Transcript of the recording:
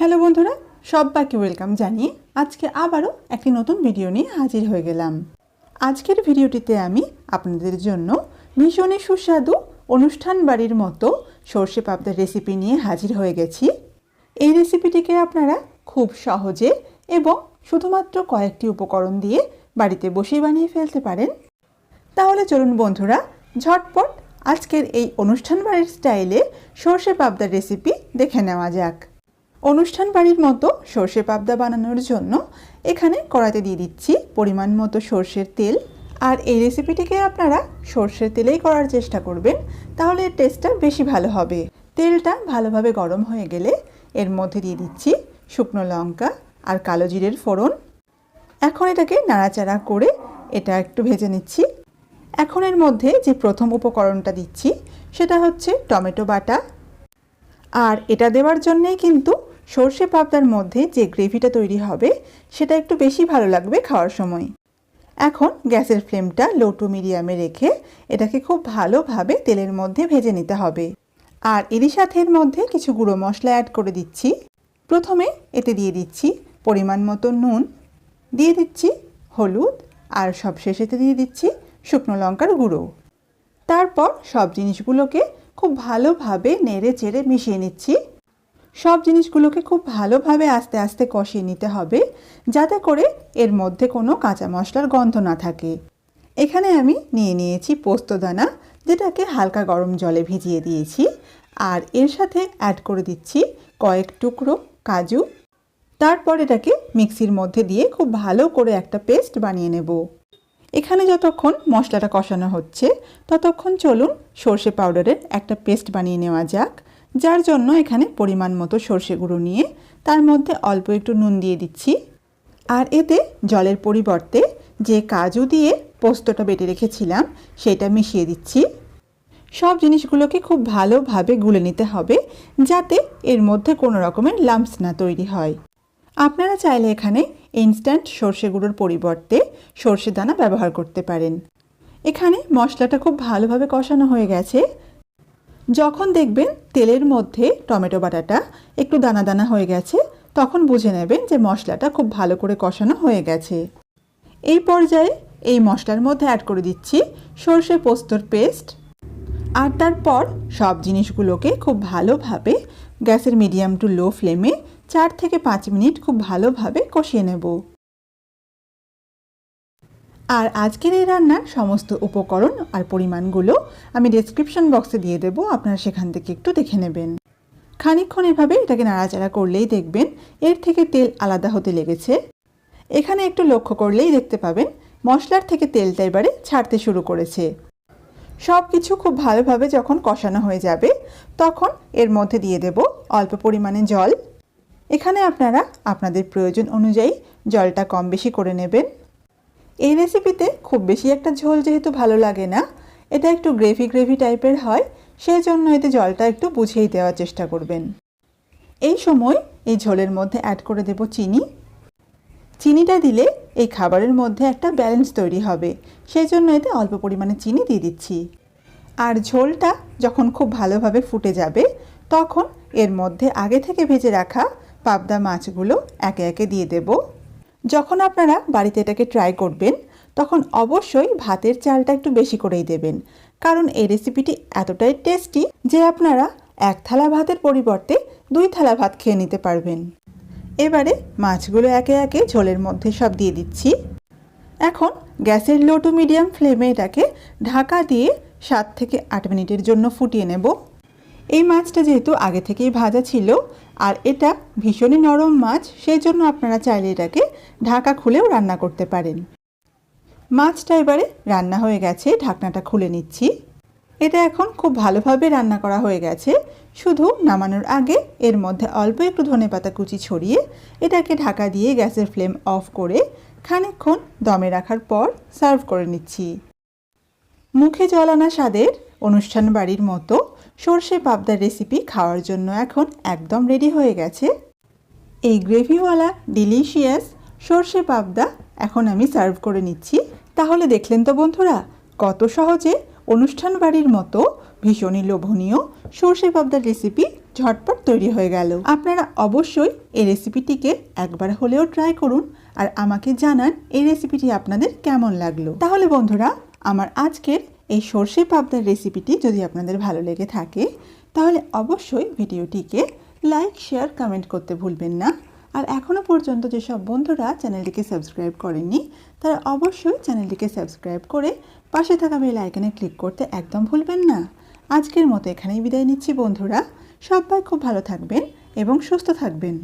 Hello বন্ধুরা সবাইকে welcome জানিয়ে আজকে আবারও একটি নতুন ভিডিও নিয়ে হাজির হয়ে গেলাম। আজকের ভিডিওটিতে আমি আপনাদের জন্য ভীষণই সুস্বাদু অনুষ্ঠান বাড়ির মতো সর্ষে পাবদার রেসিপি নিয়ে হাজির হয়ে গেছি। এই রেসিপিটিকে আপনারা খুব সহজে এবং শুধুমাত্র কয়েকটি উপকরণ দিয়ে বাড়িতে বসেই বানিয়ে ফেলতে পারেন। তাহলে চলুন বন্ধুরা, ঝটপট আজকের এই অনুষ্ঠান বাড়ির স্টাইলে সর্ষে পাবদার রেসিপি দেখে নেওয়া যাক। অনুষ্ঠান বাড়ির মতো সর্ষে পাবদা বানানোর জন্য এখানে কড়াতে দিয়ে দিচ্ছি পরিমাণ মতো সর্ষের তেল। আর এই রেসিপিটিকে আপনারা সর্ষের তেলেই করার চেষ্টা করবেন, তাহলে এর টেস্টটা বেশি ভালো হবে। তেলটা ভালোভাবে গরম হয়ে গেলে এর মধ্যে দিয়ে দিচ্ছি শুকনো লঙ্কা আর কালো জিরের ফোড়ন। এখন এটাকে নাড়াচাড়া করে এটা একটু ভেজে নিচ্ছি। এখন এর মধ্যে যে প্রথম উপকরণটা দিচ্ছি, সেটা হচ্ছে টমেটো বাটা। আর এটা দেওয়ার জন্যেই কিন্তু সর্ষে পাবদার মধ্যে যে গ্রেভিটা তৈরি হবে, সেটা একটু বেশি ভালো লাগবে খাওয়ার সময়। এখন গ্যাসের ফ্লেমটা লো টু মিডিয়ামে রেখে এটাকে খুব ভালোভাবে তেলের মধ্যে ভেজে নিতে হবে। আর এরই সাথে এর মধ্যে কিছু গুঁড়ো মশলা অ্যাড করে দিচ্ছি। প্রথমে এতে দিয়ে দিচ্ছি পরিমাণ মতো নুন, দিয়ে দিচ্ছি হলুদ, আর সব শেষেতে দিয়ে দিচ্ছি শুকনো লঙ্কার গুঁড়ো। তারপর সব জিনিসগুলোকে খুব ভালোভাবে নেড়ে চেড়ে মিশিয়ে নিচ্ছি। সব জিনিসগুলোকে খুব ভালোভাবে আস্তে আস্তে কষিয়ে নিতে হবে, যাতে করে এর মধ্যে কোনো কাঁচা মশলার গন্ধ না থাকে। এখানে আমি নিয়ে নিয়েছি পোস্তদানা যেটাকে হালকা গরম জলে ভিজিয়ে দিয়েছি। আর এর সাথে অ্যাড করে দিচ্ছি কয়েক টুকরো কাজু। তারপর এটাকে মিক্সির মধ্যে দিয়ে খুব ভালো করে একটা পেস্ট বানিয়ে নেব। এখানে যতক্ষণ মশলাটা কষানো হচ্ছে, ততক্ষণ চলুন সর্ষে পাউডারের একটা পেস্ট বানিয়ে নেওয়া যাক। যার জন্য এখানে পরিমাণ মতো সর্ষে গুঁড়ো নিয়ে তার মধ্যে অল্প একটু নুন দিয়ে দিচ্ছি। আর এতে জলের পরিবর্তে যে কাজু দিয়ে পোস্তটা বেটে রেখেছিলাম, সেটা মিশিয়ে দিচ্ছি। সব জিনিসগুলোকে খুব ভালোভাবে গুলে নিতে হবে, যাতে এর মধ্যে কোনো রকমের লাম্পস না তৈরি হয়। আপনারা চাইলে এখানে ইনস্ট্যান্ট সর্ষে গুঁড়োর পরিবর্তে সর্ষে দানা ব্যবহার করতে পারেন। এখানে মশলাটা খুব ভালোভাবে কষানো হয়ে গেছে। যখন দেখবেন তেলের মধ্যে টমেটো বাটাটা একটু দানা দানা হয়ে গেছে, তখন বুঝে নেবেন যে মশলাটা খুব ভালো করে কষানো হয়ে গেছে। এই পর্যায়ে এই মশলার মধ্যে অ্যাড করে দিচ্ছি সর্ষে পোস্তর পেস্ট আর তারপর সব জিনিসগুলোকে খুব ভালোভাবে গ্যাসের মিডিয়াম টু লো ফ্লেমে চার থেকে পাঁচ মিনিট খুব ভালোভাবে কষিয়ে নেব। আর আজকের এই রান্নার সমস্ত উপকরণ আর পরিমাণগুলো আমি ডেসক্রিপশন বক্সে দিয়ে দেব, আপনারা সেখান থেকে একটু দেখে নেবেন। খানিকক্ষণ এভাবে এটাকে নাড়াচাড়া করলেই দেখবেন এর থেকে তেল আলাদা হতে লেগেছে। এখানে একটু লক্ষ্য করলেই দেখতে পাবেন, মশলার থেকে তেলটা এবারে ছাড়তে শুরু করেছে। সব কিছু খুব ভালোভাবে যখন কষানো হয়ে যাবে, তখন এর মধ্যে দিয়ে দেব অল্প পরিমাণে জল। এখানে আপনারা আপনাদের প্রয়োজন অনুযায়ী জলটা কম বেশি করে নেবেন। এই রেসিপিতে খুব বেশি একটা ঝোল যেহেতু ভালো লাগে না, এটা একটু গ্রেভি গ্রেভি টাইপের হয় সেই জন্য এতে জলটা একটু বুঝেই দেওয়ার চেষ্টা করবেন। এই সময় এই ঝোলের মধ্যে অ্যাড করে দেব চিনি। চিনিটা দিলে এই খাবারের মধ্যে একটা ব্যালেন্স তৈরি হবে সেই জন্য এতে অল্প পরিমাণে চিনি দিয়ে দিচ্ছি। আর ঝোলটা যখন খুব ভালোভাবে ফুটে যাবে, তখন এর মধ্যে আগে থেকে ভেজে রাখা পাবদা মাছগুলো একে একে দিয়ে দেব। যখন আপনারা বাড়িতে এটাকে ট্রাই করবেন, তখন অবশ্যই ভাতের চালটা একটু বেশি করেই দেবেন। কারণ এই রেসিপিটি এতটাই টেস্টি যে আপনারা এক থালা ভাতের পরিবর্তে দুই থালা ভাত খেয়ে নিতে পারবেন। এবারে মাছগুলো একে একে ঝোলের মধ্যে সব দিয়ে দিচ্ছি। এখন গ্যাসের লো টু মিডিয়াম ফ্লেমে এটাকে ঢাকা দিয়ে সাত থেকে আট মিনিটের জন্য ফুটিয়ে নেব। এই মাছটা যেহেতু আগে থেকেই ভাজা ছিল আর এটা ভীষণই নরম মাছ সেই জন্য আপনারা চাইলে এটাকে ঢাকা খুলেও রান্না করতে পারেন। মাছটা এবারে রান্না হয়ে গেছে, ঢাকনাটা খুলে নিচ্ছি। এটা এখন খুব ভালোভাবে রান্না করা হয়ে গেছে। শুধু নামানোর আগে এর মধ্যে অল্প একটু ধনে পাতা কুচি ছড়িয়ে এটাকে ঢাকা দিয়ে গ্যাসের ফ্লেম অফ করে খানিকক্ষণ দমে রাখার পর সার্ভ করে নিচ্ছি। মুখে জলানা স্বাদের অনুষ্ঠান বাড়ির মতো সর্ষে পাবদার রেসিপি খাওয়ার জন্য এখন একদম রেডি হয়ে গেছে। এই গ্রেভিওয়ালা ডিলিশিয়াস সর্ষে পাবদা এখন আমি সার্ভ করে নিচ্ছি। তাহলে দেখলেন তো বন্ধুরা, কত সহজে অনুষ্ঠান বাড়ির মতো ভীষণই লোভনীয় সর্ষে পাবদার রেসিপি ঝটপট তৈরি হয়ে গেল। আপনারা অবশ্যই এই রেসিপিটিকে একবার হলেও ট্রাই করুন আর আমাকে জানান এই রেসিপিটি আপনাদের কেমন লাগল। তাহলে বন্ধুরা আমার আজকের এই সর্ষে পাবদার রেসিপিটি যদি আপনাদের ভালো লেগে থাকে, তাহলে অবশ্যই ভিডিওটিকে লাইক, শেয়ার, কমেন্ট করতে ভুলবেন না। আর এখনও পর্যন্ত যেসব বন্ধুরা চ্যানেলটিকে সাবস্ক্রাইব করেননি, তারা অবশ্যই চ্যানেলটিকে সাবস্ক্রাইব করে পাশে থাকা বেল আইকনে ক্লিক করতে একদম ভুলবেন না। আজকের মতো এখানেই বিদায় নিচ্ছি বন্ধুরা। সবাই খুব ভালো থাকবেন এবং সুস্থ থাকবেন।